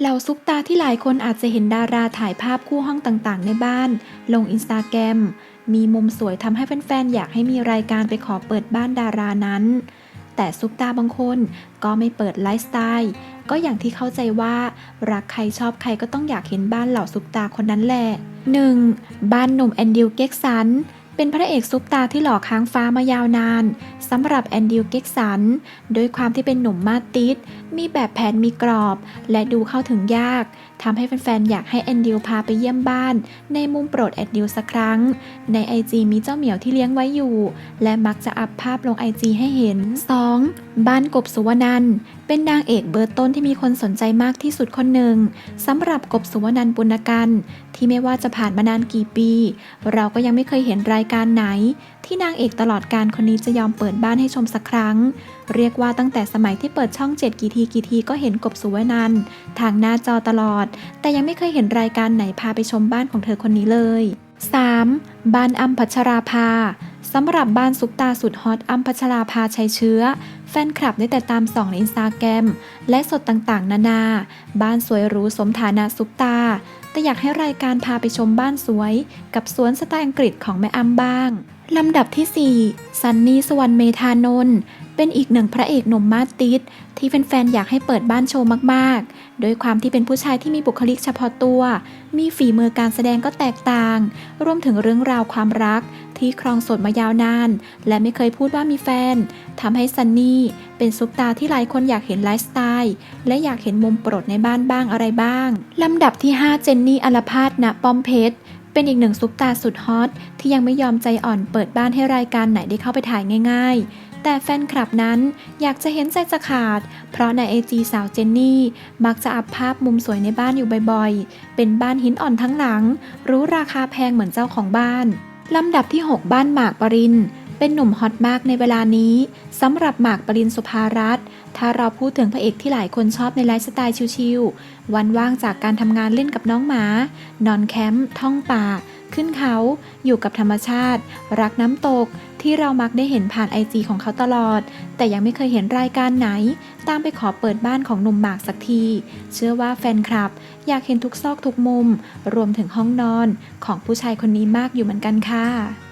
เหล่าซุปตาที่หลายคนอาจจะเห็นดาราถ่ายภาพคู่ห้องต่างๆ ในบ้าน ลงอินสตาแกรมมีมุมสวยทำให้แฟนๆ อยากให้มีรายการไปขอเปิดบ้านดารานั้น แต่ซุปตาบางคนก็ไม่เปิดไลฟ์สไตล์ ก็อย่างที่เข้าใจว่า รักใครชอบใครก็ต้องอยากเห็นบ้านเหล่าซุปตาคนนั้นแหละ 1. บ้านหนุ่มแอนดิวเก็กสัน เป็นพระเอกซุปตาที่หล่อค้างฟ้ามายาวนานสำหรับแอนดิวเก็กสันโดยความที่เป็นหนุ่มมาติดมีแบบแผนมีกรอบ และดูเข้าถึงยากทำให้แฟนๆ อยากให้แอนดิวพาไปเยี่ยมบ้าน ในมุมโปรดแอนดิวสักครั้ง ในไอจีมีเจ้าเหมียวที่เลี้ยงไว้อยู่ และมักจะอัพภาพลงไอจีให้เห็น 2. บ้านกบสุวรรณันเป็นนางเอกเบอร์ต้นที่มีคนสนใจมากที่สุดคนหนึ่งสำหรับกบสุวรรณันปุณกันที่ไม่ว่าจะผ่านมานานกี่ปี เราก็ยังไม่เคยเห็นรายการไหน ที่นางเอกตลอดการคนนี้จะยอมเปิดบ้านให้ชมสักครั้ง เรียกว่าตั้งแต่สมัยที่เปิดช่อง7กี่ทีกี่ทีก็เห็นกบสุวรรณันท์ทางหน้าจอตลอด แต่ยังไม่เคยเห็นรายการไหนพาไปชมบ้านของเธอคนนี้เลย 3. บ้านอัมพัชราภา สำหรับบ้านซุปตาสุดฮอตอัมพัชราภาชัยเชื้อ แฟนคลับได้แต่ตามส่องในอินสตาแกรมและสดต่างๆ นานา บ้านสวยหรูสมฐานะซุปตา แต่อยากให้รายการพาไปชมบ้านสวย กับสวนสไตล์อังกฤษของแม่อัมบ้าง ลำดับที่ 4 ซันนี่สวรรณเมธานนท์เป็นอีกหนึ่งพระเอกหนุ่มมาติดที่แฟนๆอยากให้เปิดบ้านโชว์มากๆ โดยความที่เป็นผู้ชายที่มีบุคลิกเฉพาะตัว มีฝีมือการแสดงก็แตกต่าง รวมถึงเรื่องราวความรัก ที่ครองสดมายาวนาน และไม่เคยพูดว่ามีแฟนทำให้ซันนี่เป็นซุปตาที่หลายคนอยากเห็นไลฟ์สไตล์ และอยากเห็นมุมโปรดในบ้านบ้างอะไรบ้างลำดับที่ 5 เจนนี่อลพาสณป้อมเพชรเป็นอีกหนึ่งซุปตาสุดฮอตที่ยังไม่ยอมใจอ่อนเปิดบ้านให้รายการไหนได้เข้าไปถ่ายง่าย ๆ แต่แฟนคลับนั้นอยากจะเห็นใจจะขาด เพราะในไอจีสาวเจนนี่ มักจะอัพภาพมุมสวยในบ้านอยู่บ่อยๆ เป็นบ้านหินอ่อนทั้งหลัง รู้ราคาแพงเหมือนเจ้าของบ้าน ลำดับที่ 6 บ้านหมากปริน เป็นหนุ่มฮอตมากในเวลานี้สำหรับหมากปรินสุภารัตน์ถ้าเราพูดถึงพระเอกที่หลายคนชอบในไลฟ์สไตล์ชิลๆวันว่างจากการทำงานเล่นกับน้องหมา นอนแคมป์ท่องป่า ขึ้นเขาอยู่กับธรรมชาติ รักน้ำตกที่เรามักได้เห็นผ่านไอจีของเขาตลอด แต่ยังไม่เคยเห็นรายการไหน ตามไปขอเปิดบ้านของหนุ่มหมากสักที เชื่อว่าแฟนคลับ อยากเห็นทุกซอกทุกมุม รวมถึงห้องนอนของผู้ชายคนนี้มากอยู่เหมือนกันค่ะ